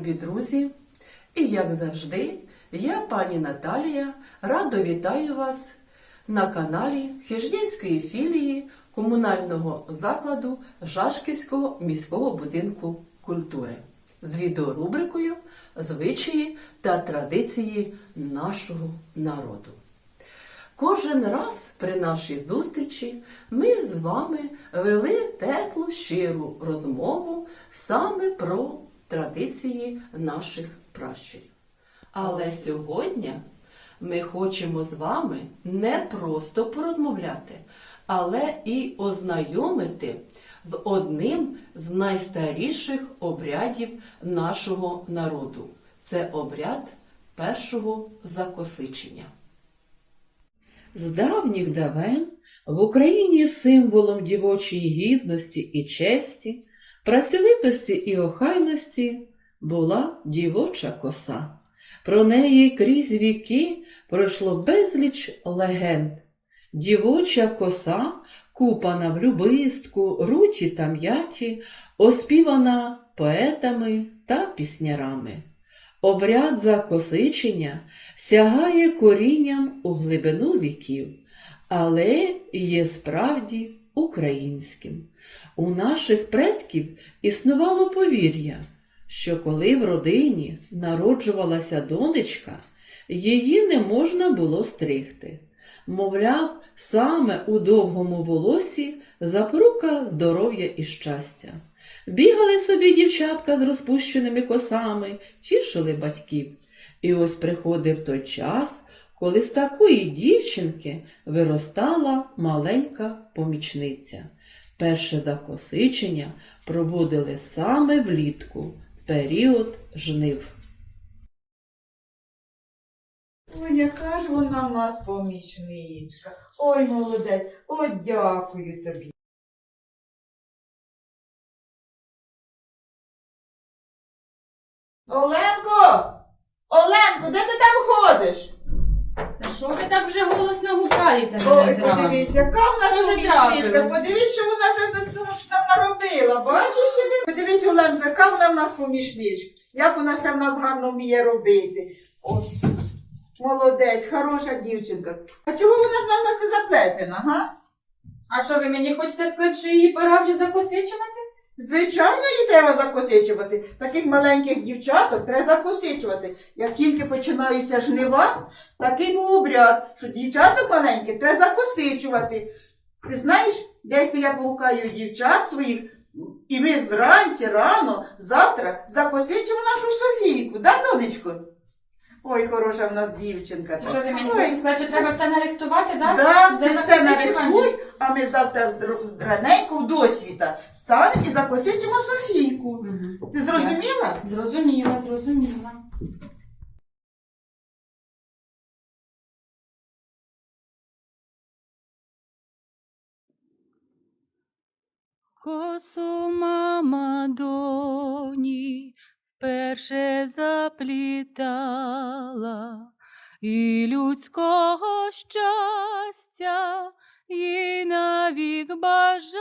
любі друзі! І як завжди, я, пані Наталія, радо вітаю вас на каналі Хижнінської філії комунального закладу Жашківського міського будинку культури з відеорубрикою Звичаї та традиції нашого народу. Кожен раз при нашій зустрічі ми з вами вели теплу щиру розмову саме про традиції наших пращурів. Але сьогодні ми хочемо з вами не просто порозмовляти, але і ознайомити з одним з найстаріших обрядів нашого народу. Це обряд першого закосичення. З давніх давен в Україні символом дівочої гідності і честі, працьовитості і охайності була дівоча коса. Про неї крізь віки пройшло безліч легенд. Дівоча коса, купана в любистку, руті та м'яті, оспівана поетами та піснярами. Обряд закосичення сягає корінням у глибину віків, але є справді українським. У наших предків існувало повір'я, що коли в родині народжувалася донечка, її не можна було стригти. Мовляв, саме у довгому волосі запорука здоров'я і щастя. Бігали собі дівчатка з розпущеними косами, тішили батьків. І ось приходив той час, коли з такої дівчинки виростала маленька помічниця. Перше закосичення проводили саме влітку, в період жнив. Ой, яка ж вона в нас помічничка. Ой, молодець, ой, дякую тобі. Оленко! Оленко, де ти там ходиш? Що ви так вже голосно гукаєте Ой, мене зранку? подивись, яка в нас Що вже помічничка. трапилось? Подивись, що вона вже за- нам наробила. Бачиш чи не? Подивись, Оленко, яка вона в нас помічничка. Як вона все в нас гарно вміє робити. От. Молодець, хороша дівчинка. А чого вона ж на нас і заплетена, га? А що ви мені хочете сказати, що її пора вже закосичувати? Звичайно, її треба закосичувати. Таких маленьких дівчаток треба закосичувати. Як тільки починаються жнива, такий був обряд, що дівчаток маленьких треба закосичувати. Ти знаєш, десь я погукаю дівчат своїх, і ми вранці, рано, завтра закосичимо нашу Софійку, да, донечко? Ой, хороша в нас дівчинка. Що ви мені Ой. хочете сказати, що треба все нарихтувати, так? Да, ти все нарихтуй, а ми завтра р- раненько в досвіта станемо і закосичимо Софійку. Ти зрозуміла? Зрозуміла, зрозуміла. Косу мама доні вперше заплітала, і людського щастя їй навік бажала,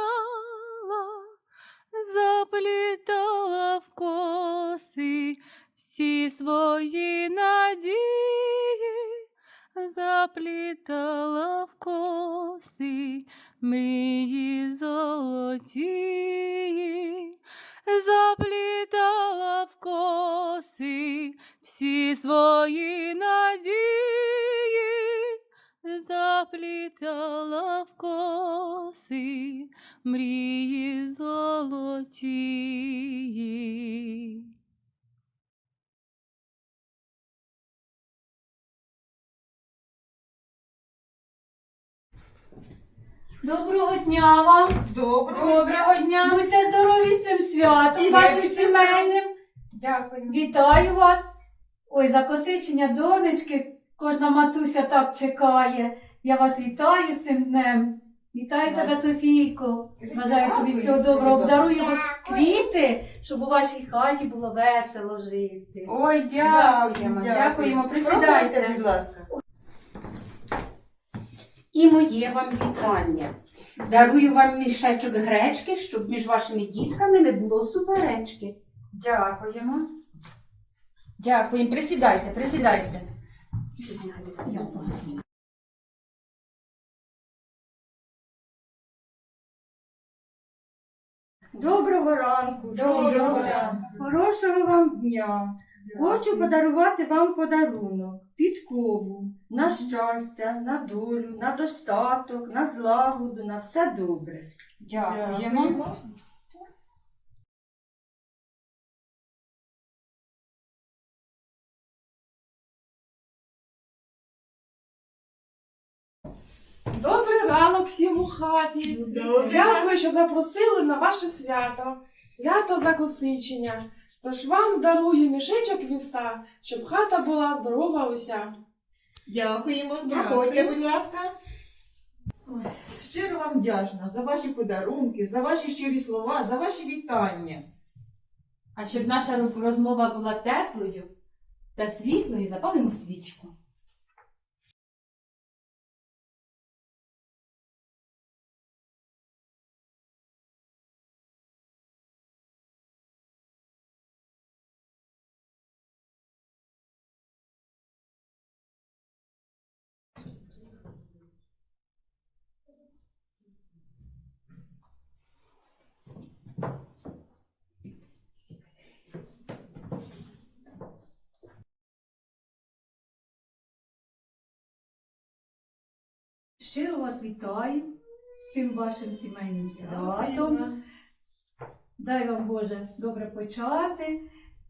заплітала в коси всі свої надії, заплітала в коси мої золоті, заплітала в коси всі свої надії, заплітала в коси мрії Доброго дня вам! Доброго дня! Будьте здорові з цим святом, І вашим сімейним. Дякую. Вітаю вас! Ой, за косичення донечки кожна матуся так чекає. Я вас вітаю з цим днем. Вітаю тебе, Софійко. Бажаю тобі всього доброго. Обдарую квіти, щоб у вашій хаті було весело жити. Ой, дякуємо, дякуємо. Пробуйте, Присідайте. будь ласка. І моє вам вітання. Дарую вам мішечок гречки, щоб між вашими дітками не було суперечки. Дякуємо. Дякую, присідайте, присідайте. Доброго ранку. Доброго ранку. Хорошого вам дня. Хочу подарувати вам подарунок, підкову, на щастя, на долю, на достаток, на злагоду, на все добре. Дякуємо. Добрий ранок всім у хаті. Добре. Дякую, що запросили на ваше свято. Свято закусичення. Тож вам дарую мішечок вівса, щоб хата була здорова уся. Дякуємо. Проходьте, будь ласка. Ой, щиро вам вдячна за ваші подарунки, за ваші щирі слова, за ваші вітання. А щоб наша розмова була теплою та світлою, запалимо свічку. Щиро вас вітаю з цим вашим сімейним святом. Дай вам Боже добре почати,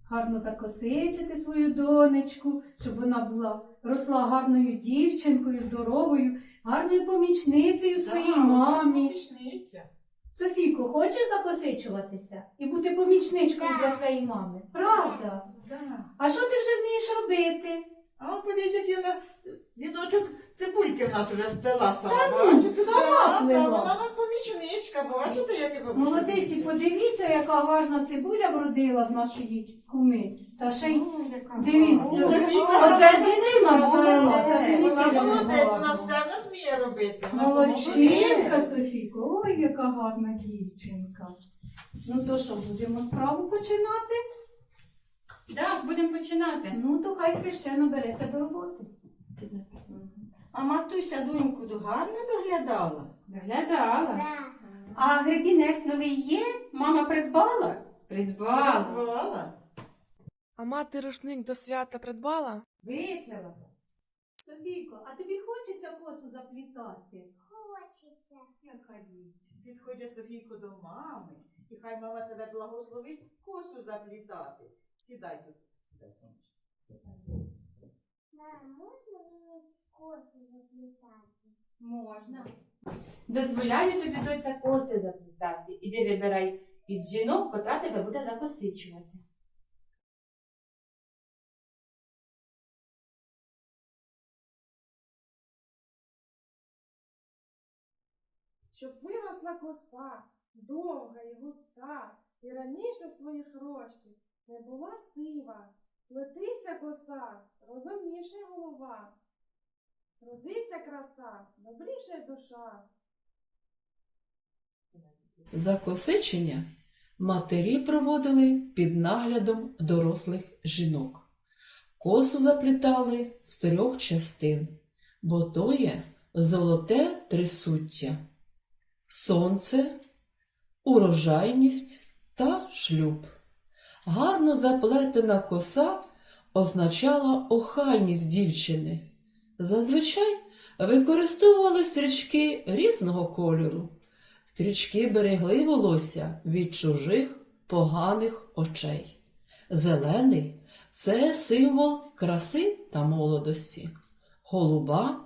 гарно закосичити свою донечку, щоб вона була росла гарною дівчинкою, здоровою, гарною помічницею своїй нас мамі. помічниця. Софійко, хочеш закосичуватися і бути помічничкою для своєї мами? Правда? Да. А що ти вже вмієш робити? А подивіться, який вона віночок цибульки в нас уже сплела сама. Та ну, Бачите, сама да, плела. Вона у нас помічничка, бачите, як ви Молодиці, подивіться, яка гарна цибуля вродила в нашій куми. Та ще й дивіться. Софійка Оце сама дитина. Та дивіться, Вона молодець, вона все в нас вміє робити. Вона Молодчинка. Софійко, ой, яка гарна дівчинка. Ну то що, будемо справу починати? Так, будемо починати. Ну, то хай хрещено береться до роботи. А матуся доньку до- гарно доглядала. Доглядала, А гребінець новий є? Мама придбала? придбала, Бувала. А мати рушник до свята придбала? вишила. Софійко, а тобі хочеться косу заплітати? Хочеться. Яка дівчинка. Підходять Софійко до мами, і хай мама тебе благословить косу заплітати. Сідай тут. Сідай, сонечко. Можна мені коси заплітати? Можна. Дозволяю тобі доця коси заплітати. Іди вибирай із жінок, котра тебе буде закосичувати. Щоб виросла коса, довга і густа, і раніше своїх рожків не була сива. Плетися коса, розумніше голова. Родися краса, добріша душа. Закосичення матері проводили під наглядом дорослих жінок. Косу заплітали з трьох частин, бо то є золоте трисуття, сонце, урожайність та шлюб. Гарно заплетена коса означала охайність дівчини. Зазвичай використовували стрічки різного кольору. Стрічки берегли волосся від чужих поганих очей. Зелений це символ краси та молодості. Голуба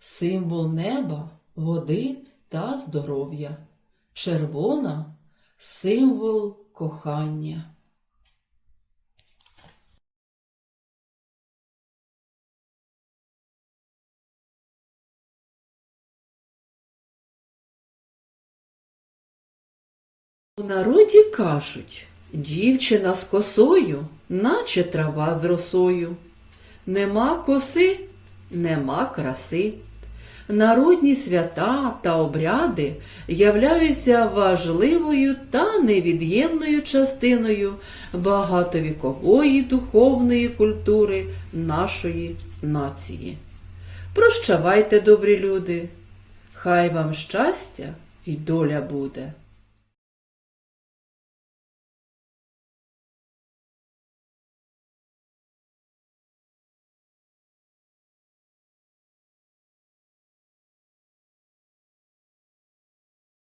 символ неба, води та здоров'я. Червона символ кохання. У народі кажуть, дівчина з косою, наче трава з росою. Нема коси, нема краси. народні свята та обряди являються важливою та невід'ємною частиною багатовікової духовної культури нашої нації. Прощавайте, добрі люди, хай вам щастя і доля буде.